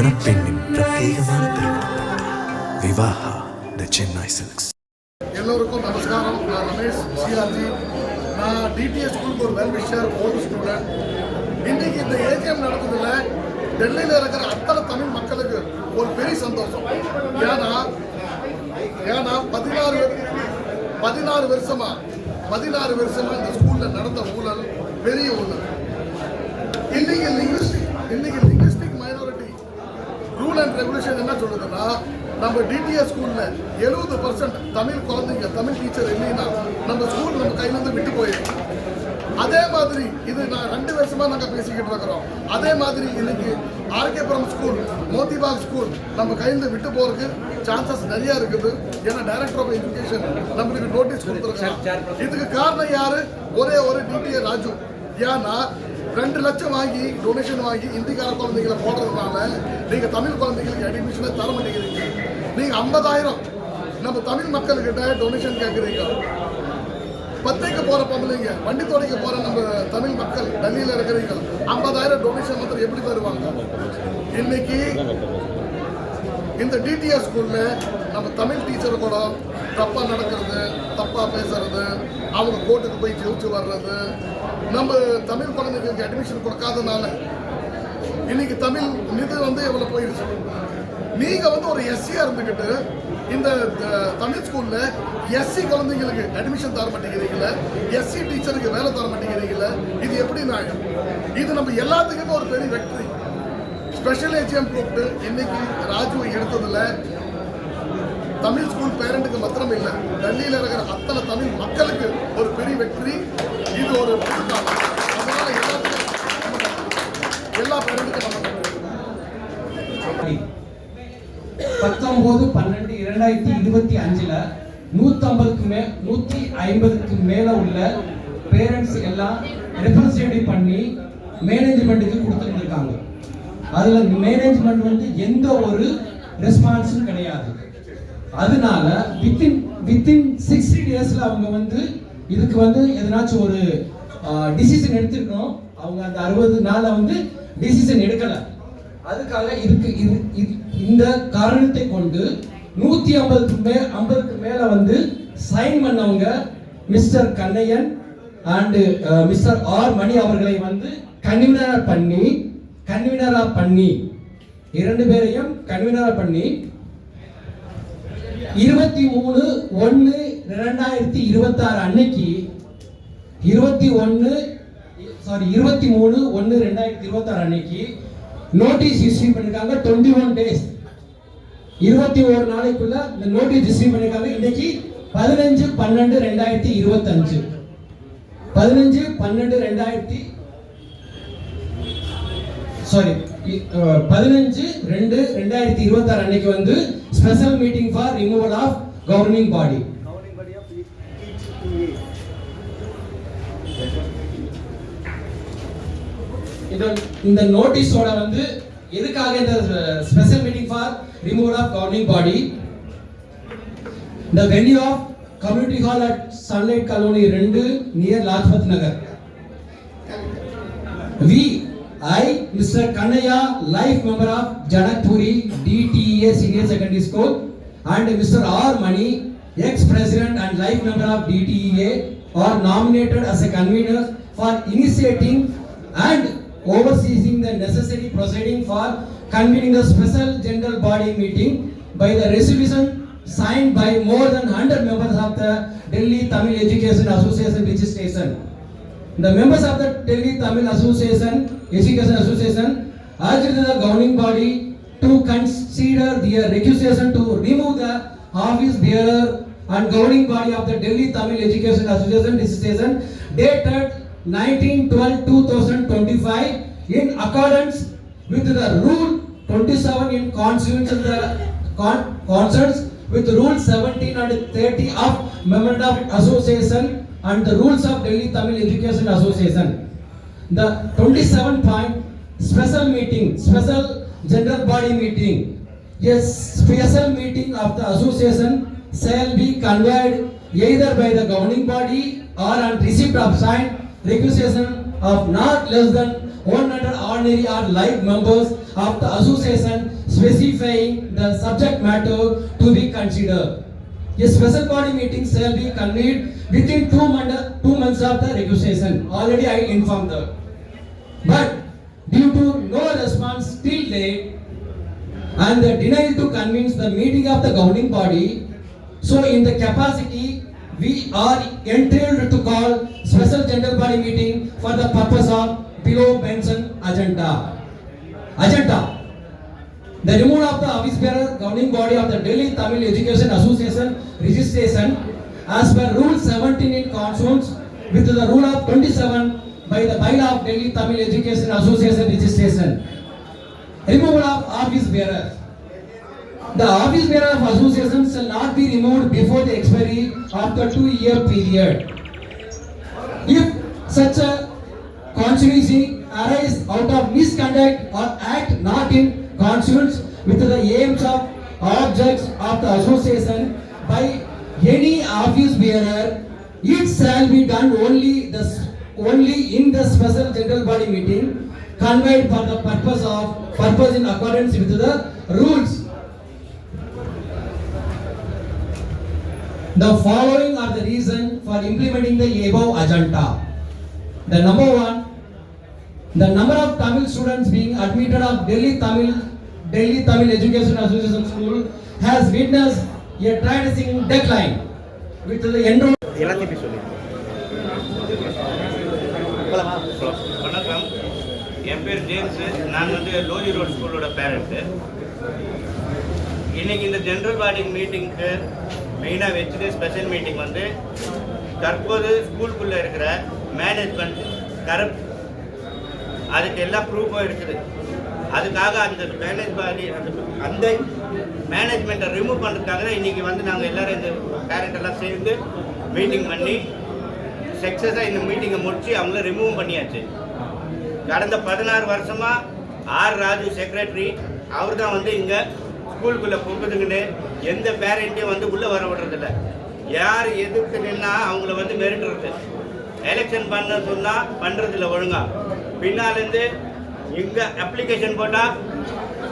மணப்பெண்ணின் பிரத்யேகமான விவாஹா த சென்னை சில்க்ஸ். எல்லோருக்கும் நமஸ்காரம். நான் ரமேஷ் சிஆர்ஜி. நான் டிடிஎஸ் ஸ்கூலுக்கு ஒரு வெல் விஷர் ஓல்டு ஸ்டூடெண்ட் இன்றைக்கு இந்த ஏஜிஎம் நடந்ததில் டெல்லியில் இருக்கிற அத்தனை தமிழ் மக்களுக்கு ஒரு பெரிய சந்தோஷம். ஏன்னா ஏன்னா பதினாறு பதினாறு வருஷமா பதினாறு வருஷமா இந்த ஸ்கூலில் நடந்த ஊழல் பெரிய ஊழல். இன்னைக்கு இன்னைக்கு ரூல் அண்ட் ரெகுலேஷன் என்ன சொல்லுதுன்னா நம்ம டிடிஎஸ் ஸ்கூல்ல எழுபது பர்சன்ட் தமிழ் குழந்தைங்க தமிழ் டீச்சர் இல்லைன்னா நம்ம ஸ்கூல் நம்ம கையில இருந்து விட்டு போயிடும். அதே மாதிரி இது நான் ரெண்டு வருஷமா நாங்க பேசிக்கிட்டு இருக்கிறோம். அதே மாதிரி இன்னைக்கு ஆர்கேபுரம் ஸ்கூல் மோதிபாக் ஸ்கூல் நம்ம கையில விட்டு போறதுக்கு சான்சஸ் நிறைய இருக்குது. ஏன்னா டைரக்டர் ஆஃப் எஜுகேஷன் நம்மளுக்கு நோட்டீஸ் கொடுத்துருக்காங்க இதுக்கு காரணம் யாரு? ஒரே ஒரு டிடிஏ ராஜு. ஏன்னா ரெண்டு லட்சம் வாங்கி டொனேஷன் வாங்கி இந்திக்கார குழந்தைகளை போடுறதுனால நீங்க தமிழ் குழந்தைங்களுக்கு அட்மிஷனை தர மாட்டேங்கிறீங்க. நீங்க ஐம்பதாயிரம். நம்ம தமிழ் மக்கள்கிட்ட டொனேஷன் கேட்குறீங்க பத்தைக்கு போற பொம்பளைங்க வண்டி துறைக்கு போற நம்ம தமிழ் மக்கள் டெல்லியில் இருக்கிறீங்க. ஐம்பதாயிரம் டொனேஷன் மாத்திரம் எப்படி தருவாங்க? இன்னைக்கு இந்த டிடிஎஸ் ஸ்கூல்ல நம்ம தமிழ் டீச்சர் கூட தப்பா நடக்கிறது. தப்பா பேசுறது அவங்க கோர்ட்டுக்கு போய் ஜெயிச்சு வர்றது நம்ம தமிழ் குழந்தைங்களுக்கு அட்மிஷன் கொடுக்காதனால இன்னைக்கு தமிழ் நிதி வந்து எவ்வளவு போயிடுச்சு நீங்க வந்து ஒரு எஸ்சியா இருந்துகிட்டு இந்த தமிழ் ஸ்கூல்ல எஸ்சி குழந்தைங்களுக்கு அட்மிஷன் தர மாட்டேங்கிறீங்கள எஸ்சி டீச்சருக்கு வேலை தர மாட்டேங்கிறீங்கள இது எப்படி நாயம் இது நம்ம எல்லாத்துக்குமே ஒரு பெரிய வெற்றி. ஸ்பெஷல் ஏஜிஎம் கூப்பிட்டு இன்னைக்கு ராஜுவை எடுத்ததுல தமிழ் ஸ்கூல் பேரண்ட்டுக்கு மாத்திரம் இல்லை டெல்லியில் இருக்கிற அத்தனை தமிழ் மக்களுக்கு ஒரு பெரிய வெற்றி. இது ஒரு அதனால எல்லாத்துக்கும் எல்லா பேரண்ட்டுக்கும் நம்ம பத்தொன்பது பன்னெண்டு இரண்டாயிரத்தி இருபத்தி அஞ்சுல நூத்தம்பதுக்கு மே நூத்தி ஐம்பதுக்கு மேல உள்ள பேரண்ட்ஸ் எல்லாம் ரெப்ரசன்டேட்டிவ் பண்ணி மேனேஜ்மெண்ட்டுக்கு கொடுத்துட்டு இருக்காங்க. அதுல மேனேஜ்மெண்ட் வந்து எந்த ஒரு ரெஸ்பான்ஸும் கிடையாது. அதனால வித்தின் வித்தின் சிக்ஸ்டி டேஸில் அவங்க வந்து இதுக்கு வந்து எதனாச்சும் ஒரு டிசிஷன் எடுத்துருக்கணும். அவங்க அந்த அறுபது நாளில் வந்து டிசிஷன் எடுக்கலை. அதுக்காக இதுக்கு இது இந்த காரணத்தை கொண்டு நூற்றி ஐம்பதுக்கு மே ஐம்பதுக்கு மேலே வந்து சைன் பண்ணவங்க Mister Kannaiyan and Mister R Mani அவர்களை வந்து கன்வீனராக பண்ணி கன்வீனராக பண்ணி இரண்டு பேரையும் கன்வீனராக பண்ணி இருபத்தி மூணு ஒன்னு ரெண்டாயிரத்தி இருபத்தி ஆறு அன்னைக்கு இருபத்தி ஒன்னு சாரி இருபத்தி மூணு ஒன்னு ரெண்டாயிரத்தி இருபத்தி ஆறு அன்னைக்கு நோட்டீஸ் இஸ்யூ பண்ணிருக்காங்க டுவெண்ட்டி ஒன் டேஸ் இருபத்தி ஒரு நாளைக்குள்ள இந்த நோட்டீஸ் இஸ்யூ பண்ணிருக்காங்க. இன்னைக்கு பதினஞ்சு பன்னெண்டு ரெண்டாயிரத்தி இருபத்தஞ்சு. பதினஞ்சு பன்னெண்டு ரெண்டாயிரத்தி சாரி பதினஞ்சு ரெண்டு ரெண்டாயிரத்தி இருபத்தி ஆறு அன்னைக்கு வந்து special meeting for removal of governing body இந்த இந்த நோட்டீஸோட வந்து எதுக்காக இந்த special meeting for removal of governing body the venue of community hall at sunlight colony 2 near lajpat nagar. We i mr kanaya life member of janakpuri dtea senior secondary school and mr r mani ex president and life member of dtea are nominated as a convener for initiating and overseeing the necessary proceeding for convening a special general body meeting by the resolution signed by more than 100 members of the Delhi Tamil Education Association registration. The members of the Delhi Tamil Association, Education Association, urged the governing body to consider their requisition to remove the office bearer and governing body of the Delhi Tamil Education Association registration dated 1912-2025 in accordance with the rule 27 in constitution the con- concerns with rule 17 and 30 of memorandum of association and the rules of Delhi Tamil Education Association. The 27 point special meeting, special general body meeting. Yes, special meeting of the association shall be conveyed either by the governing body or on receipt of signed requisition of not less than 100 ordinary or live members of the association specifying the subject matter to be considered. A special body meeting shall be convened within two, two months of the registration. Already I informed her. But due to no response till date and the denial to convince the meeting of the governing body, so in the capacity we are entitled to call special general body meeting for the purpose of below mentioned agenda. Agenda. The removal of the office bearer governing body of the Delhi Tamil Education Association registration as per rule 17 in consonance with the rule of 27 by the bylaw of Delhi Tamil Education Association registration. Removal of office bearer. The office bearer of association shall not be removed before the expiry of the two year period. If such a constituency arise out of misconduct or act not consonance with the aims of objects of the association by any office bearer, it shall be done only the only in the special general body meeting conveyed for the purpose of purpose in accordance with the rules. The following are the reason for implementing the above agenda. The number one, the number of Tamil students being admitted of Delhi Tamil Delhi Tamil Education Association School has witnessed a tracing decline with the enrollment எல்லாத்தையும் சொல்லி வணக்கம். என் பேர் James. நான் வந்து லோஜி road ஸ்கூலோட parent. இன்னைக்கு இந்த general பாடி மீட்டிங்க்கு மெயினாக வச்சது ஸ்பெஷல் மீட்டிங் வந்து தற்போது ஸ்கூலுக்குள்ளே இருக்கிற மேனேஜ்மெண்ட் கரப்ட் அதுக்கு எல்லா ப்ரூஃபும் இருக்குது. அதுக்காக அந்த மேனேஜ் பாடி அந்த அந்த மேனேஜ்மெண்ட்டை ரிமூவ் பண்ணுறதுக்காக தான் இன்றைக்கி வந்து நாங்கள் எல்லோரும் இந்த பேரண்ட் எல்லாம் சேர்ந்து மீட்டிங் பண்ணி சக்ஸஸாக இந்த மீட்டிங்கை முடித்து அவங்கள ரிமூவ் பண்ணியாச்சு. கடந்த பதினாறு வருஷமாக ஆர் ராஜு செக்ரட்டரி அவர் தான் வந்து இங்கே ஸ்கூலுக்குள்ளே புகுதுங்கன்னு எந்த பேரண்ட்டையும் வந்து உள்ளே வர விடுறதில்ல. யார் எதிர்த்து நின்னா அவங்கள வந்து மிரட்டுறது. எலெக்ஷன் பண்ண சொன்னால் பண்ணுறதில்ல ஒழுங்காக பின்னாலேருந்து இங்கே அப்ளிகேஷன் போட்டால்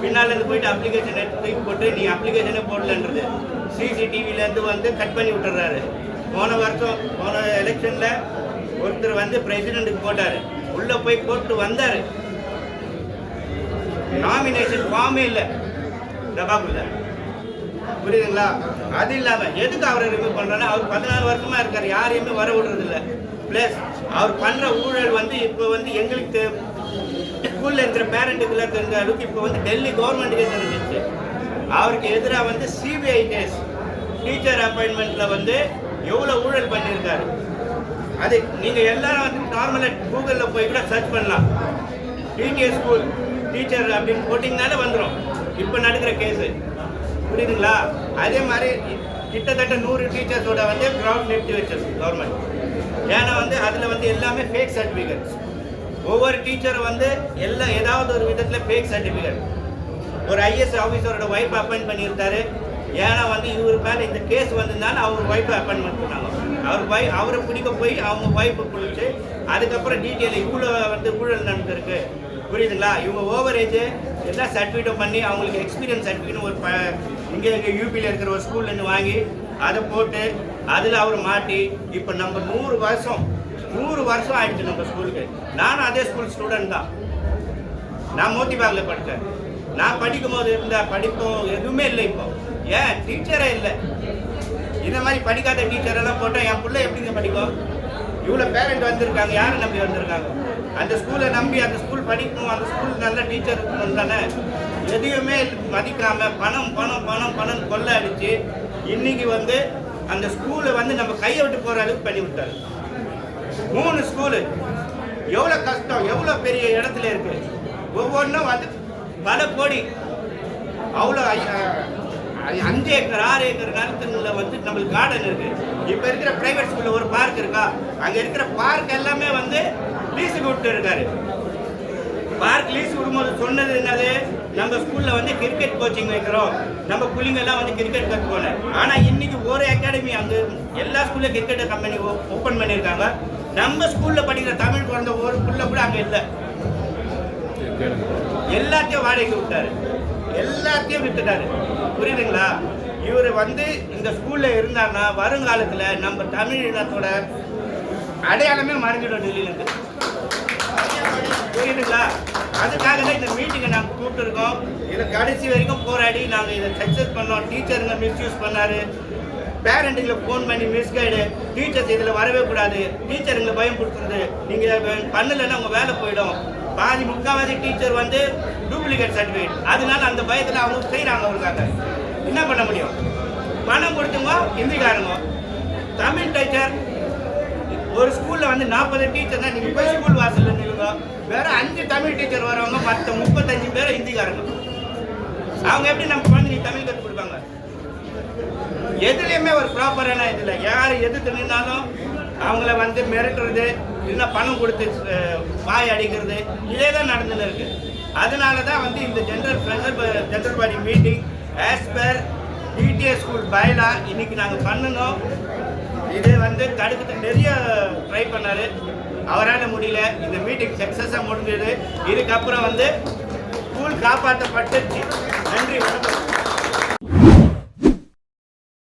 பின்னாலேருந்து போயிட்டு அப்ளிகேஷன் எடுத்து போட்டு நீ அப்ளிகேஷனே போடலன்றது. சிசிடிவிலேருந்து வந்து கட் பண்ணி விட்டுறாரு போன வருஷம் போன எலெக்ஷனில் ஒருத்தர் வந்து பிரசிடெண்ட்டுக்கு போட்டார். உள்ளே போய் போட்டு வந்தார். நாமினேஷன் ஃபார்மே இல்லை. டபாக்குள்ள புரியுதுங்களா? அது இல்லாமல் எதுக்கு அவரை ரிமூவ் பண்ணுறேன்னா அவர் பதினாலு வருஷமாக இருக்கார். யாரையுமே வர விடுறதில்ல. ப்ளஸ் அவர் பண்ணுற ஊழல் வந்து இப்போ வந்து எங்களுக்கு ஸ்கூலில் இருக்கிற பேரண்ட்டுக்குள்ள தெரிஞ்ச அளவுக்கு இப்போ வந்து டெல்லி கவர்மெண்ட்டுக்கே தெரிஞ்சிச்சு அவருக்கு எதிராக வந்து சிபிஐ கேஸ் டீச்சர் அப்பாயின்மெண்ட்டில் வந்து எவ்வளோ ஊழல் பண்ணியிருக்காரு. அது நீங்கள் எல்லாரும் வந்து நார்மலாக கூகுளில் போய் கூட சர்ச் பண்ணலாம். டிடிஎஸ் ஸ்கூல் டீச்சர் அப்படின்னு போட்டிங்கனாலே வந்துடும் இப்போ நடக்கிற கேஸு புரியுதுங்களா? அதே மாதிரி கிட்டத்தட்ட நூறு டீச்சர்ஸோட வந்து கிரவுண்ட் நிறுத்தி வச்சிருக்கு கவர்மெண்ட் ஏன்னா வந்து அதில் வந்து எல்லாமே ஃபேக் சர்டிஃபிகேட்ஸ் ஒவ்வொரு டீச்சர் வந்து எல்லாம் ஏதாவது ஒரு விதத்தில் ஃபேக் சர்டிஃபிகேட் ஒரு ஐஎஸ் ஆஃபீஸரோட ஒய்ஃப் அப்பாயின் பண்ணியிருந்தாரு ஏன்னா வந்து இவர் மேலே இந்த கேஸ் வந்திருந்தாலும் அவர் ஒய்ஃபை அப்பாயின்மெண்ட் பண்ணாங்க அவர் ஒய் அவரை பிடிக்க போய் அவங்க ஒய்ஃபை பிடிச்சி அதுக்கப்புறம் டீட்டெயில் இவ்வளோ வந்து ஊழல் நடந்திருக்கு. புரியுதுங்களா? இவங்க ஓவர் ஏஜ் எல்லா சர்டிஃபிகேட்டும் பண்ணி அவங்களுக்கு எக்ஸ்பீரியன்ஸ் சர்டிஃபிகேட் ஒரு ப இங்கே இங்கே யூபியில் இருக்கிற ஒரு ஸ்கூல்லேருந்து வாங்கி அதை போட்டு அதில் அவர் மாட்டி இப்போ நம்ம நூறு வருஷம் நூறு வருஷம் ஆயிடுச்சு நம்ம ஸ்கூலுக்கு. நானும் அதே ஸ்கூல் ஸ்டூடெண்ட் தான். நான் மோத்திபாகில் படித்தேன் நான் படிக்கும் போது இருந்த படிப்பும் எதுவுமே இல்லை இப்போ. ஏன்? டீச்சரே இல்லை. இந்த மாதிரி படிக்காத டீச்சரெல்லாம் போட்டால் என் பிள்ளை எப்படிங்க படிக்கும்? இவ்வளோ பேரண்ட் வந்திருக்காங்க. யாரை நம்பி வந்திருக்காங்க? அந்த ஸ்கூலை நம்பி அந்த ஸ்கூல் படிக்கணும் அந்த ஸ்கூல் நல்ல டீச்சர் இருக்கணும் தானே? எதையுமே மதிக்காமல் பணம் பணம் பணம் பணம் கொள்ள அடித்து இன்னைக்கு வந்து அந்த ஸ்கூலை வந்து நம்ம கையை விட்டு போகிற அளவுக்கு பண்ணி விட்டாரு. மூணு ஸ்கூலு எவ்வளோ கஷ்டம் எவ்வளோ பெரிய இடத்துல இருக்கு. ஒவ்வொன்றும் வந்து பல கோடி. அவ்வளோ அஞ்சு ஏக்கர் ஆறு ஏக்கர் நிலத்துல வந்து நம்மளுக்கு கார்டன் இருக்கு. இப்போ இருக்கிற பிரைவேட் ஸ்கூல்ல ஒரு பார்க் இருக்கா? அங்க இருக்கிற பார்க் எல்லாமே வந்து லீஸுக்கு விட்டு இருக்காரு. பார்க் லீஸ் விடும்போது சொன்னது என்னது? நம்ம ஸ்கூல்ல வந்து கிரிக்கெட் கோச்சிங் வைக்கிறோம். நம்ம பிள்ளைங்க எல்லாம் வந்து கிரிக்கெட் கற்றுக்கோங்க ஆனா இன்னைக்கு ஒரு அகாடமி அங்க எல்லா ஸ்கூல்ல கிரிக்கெட் கம்பெனி ஓப்பன் பண்ணியிருக்காங்க. நம்ம ஸ்கூல்ல படிக்கிற தமிழ் குழந்தை ஒரு புள்ள கூட அங்க இல்லை. எல்லாத்தையும் வாடகைக்கு விட்டாரு. எல்லாத்தையும் வித்துட்டாரு. புரியுதுங்களா? இவர் வந்து இந்த ஸ்கூல்ல இருந்தாருன்னா வருங்காலத்துல நம்ம தமிழ் இனத்தோட அடையாளமே மறைஞ்சிடும் டெல்லியிலிருந்து. புரியுதுங்களா? அதுக்காக தான் இந்த மீட்டிங்கை நாங்கள் கூப்பிட்டுருக்கோம். இதை கடைசி வரைக்கும் போராடி நாங்கள் இதை சக்ஸஸ் பண்ணோம். டீச்சருங்க மிஸ்யூஸ் பண்ணாரு. பேரண்ட்டுங்களை ஃபோன் பண்ணி மிஸ்கைடு டீச்சர்ஸ் இதில் வரவே கூடாது. டீச்சருங்களை பயம் கொடுக்குறது நீங்கள் பண்ணலைன்னா உங்கள் வேலை போயிடும். பாதி முக்கால்வாசி டீச்சர் வந்து டூப்ளிகேட் சர்டிஃபிகேட் அதனால அந்த பயத்தில் அவங்க செய்கிறாங்க அவருக்காக. என்ன பண்ண முடியும்? பணம் கொடுத்துங்க ஹிந்திக்காரங்க. தமிழ் டீச்சர் ஒரு ஸ்கூலில் வந்து நாற்பது டீச்சர்னா நீங்கள் போய் ஸ்கூல் வாசலில் நில்லுங்க. வேறு அஞ்சு தமிழ் டீச்சர் வரவங்க மற்ற முப்பத்தஞ்சு பேர் ஹிந்திக்காரங்க. அவங்க எப்படி நம்ம குழந்தைங்க தமிழ் கற்றுக் கொடுப்பாங்க? எதுலேயுமே ஒரு ப்ராப்பரான இதில். யார் எது நின்னாலும் அவங்கள வந்து மிரட்டுறது இல்லைன்னா பணம் கொடுத்து வாய் அடிக்கிறது இதே தான் நடந்துன்னு இருக்கு. அதனால தான் வந்து இந்த general pressure general body meeting as per PTA school பயலா இன்னைக்கு நாங்கள் பண்ணணும். இது வந்து தடுக்கிறதுக்கு நிறைய ட்ரை பண்ணார். அவரால் முடியல. இந்த மீட்டிங் சக்ஸஸாக முடிஞ்சது. இதுக்கப்புறம் வந்து ஸ்கூல் காப்பாற்றப்பட்டுச்சு நன்றி வணக்கம்.